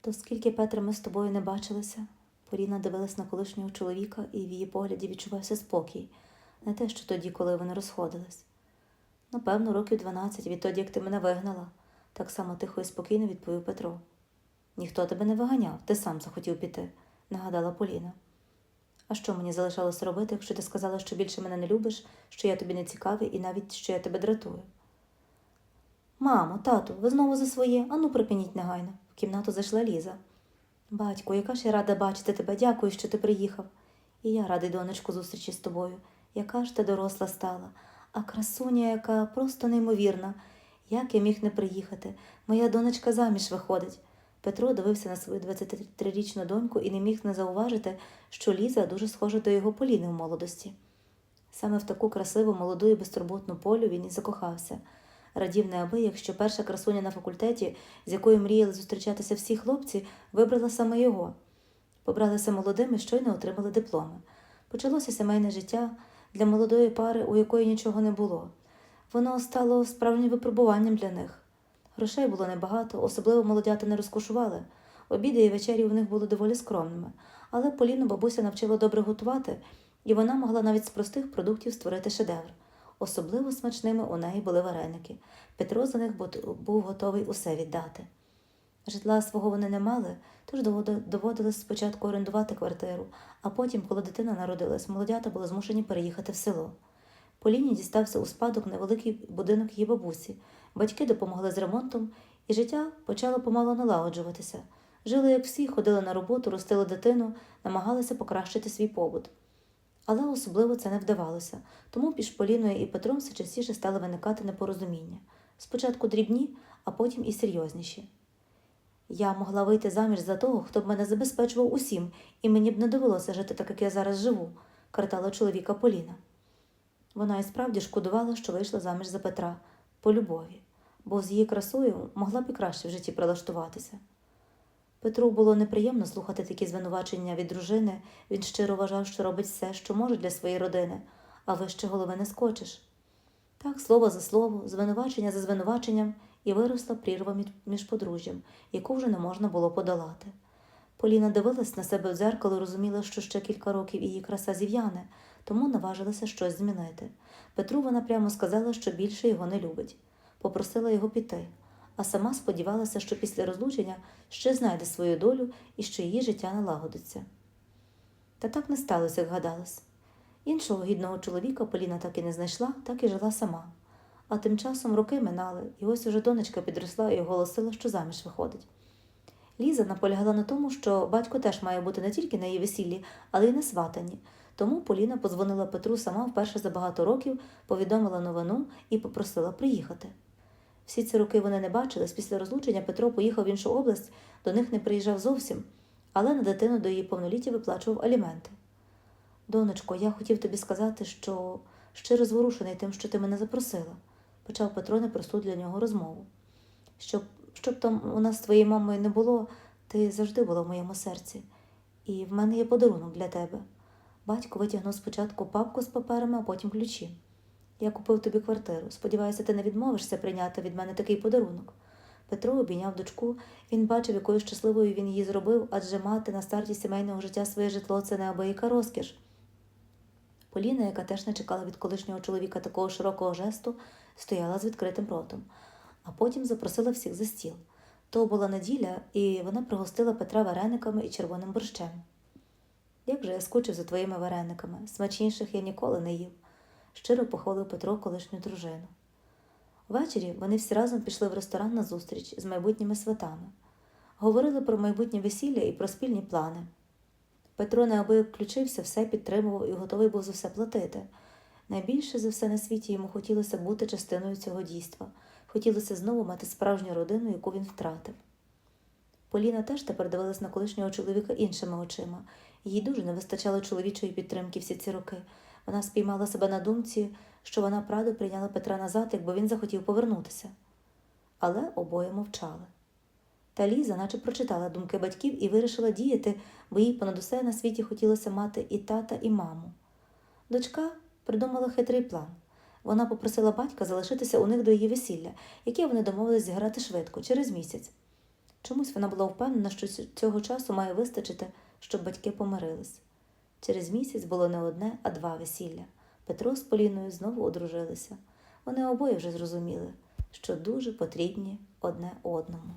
То скільки Петре ми з тобою не бачилися? Поліна дивилась на колишнього чоловіка, і в її погляді відчувався спокій, не те, що тоді, коли вони розходились. Напевно, років дванадцять відтоді, як ти мене вигнала, так само тихо і спокійно відповів Петро. Ніхто тебе не виганяв, ти сам захотів піти, нагадала Поліна. А що мені залишалось робити, якщо ти сказала, що більше мене не любиш, що я тобі не цікавий і навіть що я тебе дратую? Мамо, тату, ви знову за своє, ану припиніть негайно. Кімнату зайшла Ліза. Батько, яка ж я рада бачити тебе, дякую, що ти приїхав. І я радий, донечку, зустрічі з тобою. Яка ж ти доросла стала, а красуня, яка просто неймовірна. Як я міг не приїхати? Моя донечка заміж виходить. Петро дивився на свою 23-річну доньку і не міг не зауважити, що Ліза дуже схожа до його Поліни в молодості. Саме в таку красиву, молоду і безтурботну полю він і закохався. Радів неабияк, що перша красуня на факультеті, з якою мріяли зустрічатися всі хлопці, вибрала саме його. Побралися молодими, щойно отримали дипломи. Почалося сімейне життя для молодої пари, у якої нічого не було. Воно стало справжнім випробуванням для них. Грошей було небагато, особливо молодята не розкошували. Обіди і вечері у них були доволі скромними, але Поліну бабуся навчила добре готувати, і вона могла навіть з простих продуктів створити шедевр. Особливо смачними у неї були вареники. Петро за них був готовий усе віддати. Житла свого вони не мали, тож доводилось спочатку орендувати квартиру, а потім, коли дитина народилась, молодята були змушені переїхати в село. Поліні дістався у спадок невеликий будинок її бабусі. Батьки допомогли з ремонтом, і життя почало помало налагоджуватися. Жили, як всі, ходили на роботу, ростили дитину, намагалися покращити свій побут. Але особливо це не вдавалося, тому між Поліною і Петром все частіше стали виникати непорозуміння. Спочатку дрібні, а потім і серйозніші. Я могла вийти заміж за того, хто б мене забезпечував усім, і мені б не довелося жити так, як я зараз живу, картала чоловіка Поліна. Вона і справді шкодувала, що вийшла заміж за Петра по любові, бо з її красою могла б і краще в житті прилаштуватися. Петру було неприємно слухати такі звинувачення від дружини. Він щиро вважав, що робить все, що може для своєї родини, а вище голови не скочиш. Так, слово за слово, звинувачення за звинуваченням, і виросла прірва між- подружжям, яку вже не можна було подолати. Поліна дивилась на себе в дзеркало і розуміла, що ще кілька років її краса зів'яне, тому наважилася щось змінити. Петру вона прямо сказала, що більше його не любить, попросила його піти, а сама сподівалася, що після розлучення ще знайде свою долю і що її життя налагодиться. Та так не сталося, як гадалось. Іншого гідного чоловіка Поліна так і не знайшла, так і жила сама. А тим часом роки минали, і ось уже донечка підросла і оголосила, що заміж виходить. Ліза наполягала на тому, що батько теж має бути не тільки на її весіллі, але й на сватанні. Тому Поліна подзвонила Петру сама вперше за багато років, повідомила новину і попросила приїхати. Всі ці роки вони не бачились. Після розлучення Петро поїхав в іншу область, до них не приїжджав зовсім, але на дитину до її повноліття виплачував аліменти. Донечко, я хотів тобі сказати, що щиро зворушений тим, що ти мене запросила, почав Петро непросту для нього розмову. Щоб, щоб там у нас з твоєю мамою не було, ти завжди була в моєму серці, і в мене є подарунок для тебе. Батько витягнув спочатку папку з паперами, а потім ключі. Я купив тобі квартиру. Сподіваюся, ти не відмовишся прийняти від мене такий подарунок. Петро обійняв дочку. Він бачив, якою щасливою він її зробив, адже мати на старті сімейного життя своє житло це неабияка розкіш. Поліна, яка теж не чекала від колишнього чоловіка такого широкого жесту, стояла з відкритим ротом, а потім запросила всіх за стіл. То була неділя, і вона пригостила Петра варениками і червоним борщем. Як же я скучив за твоїми варениками, смачніших я ніколи не їв, щиро похвалив Петро колишню дружину. Ввечері вони всі разом пішли в ресторан на зустріч з майбутніми сватами. Говорили про майбутнє весілля і про спільні плани. Петро неабияк включився, все підтримував і готовий був за все платити. Найбільше за все на світі йому хотілося бути частиною цього дійства, хотілося знову мати справжню родину, яку він втратив. Поліна теж тепер дивилась на колишнього чоловіка іншими очима. Їй дуже не вистачало чоловічої підтримки всі ці роки. Вона спіймала себе на думці, що вона правду прийняла Петра назад, якби він захотів повернутися. Але обоє мовчали. Та Ліза наче прочитала думки батьків і вирішила діяти, бо їй понад усе на світі хотілося мати і тата, і маму. Дочка придумала хитрий план. Вона попросила батька залишитися у них до її весілля, яке вони домовились зіграти швидко, через місяць. Чомусь вона була впевнена, що ць- цього часу має вистачити, щоб батьки помирились. Через місяць було не одне, а два весілля. Петро з Поліною знову одружилися. Вони обоє вже зрозуміли, що дуже потрібні одне одному.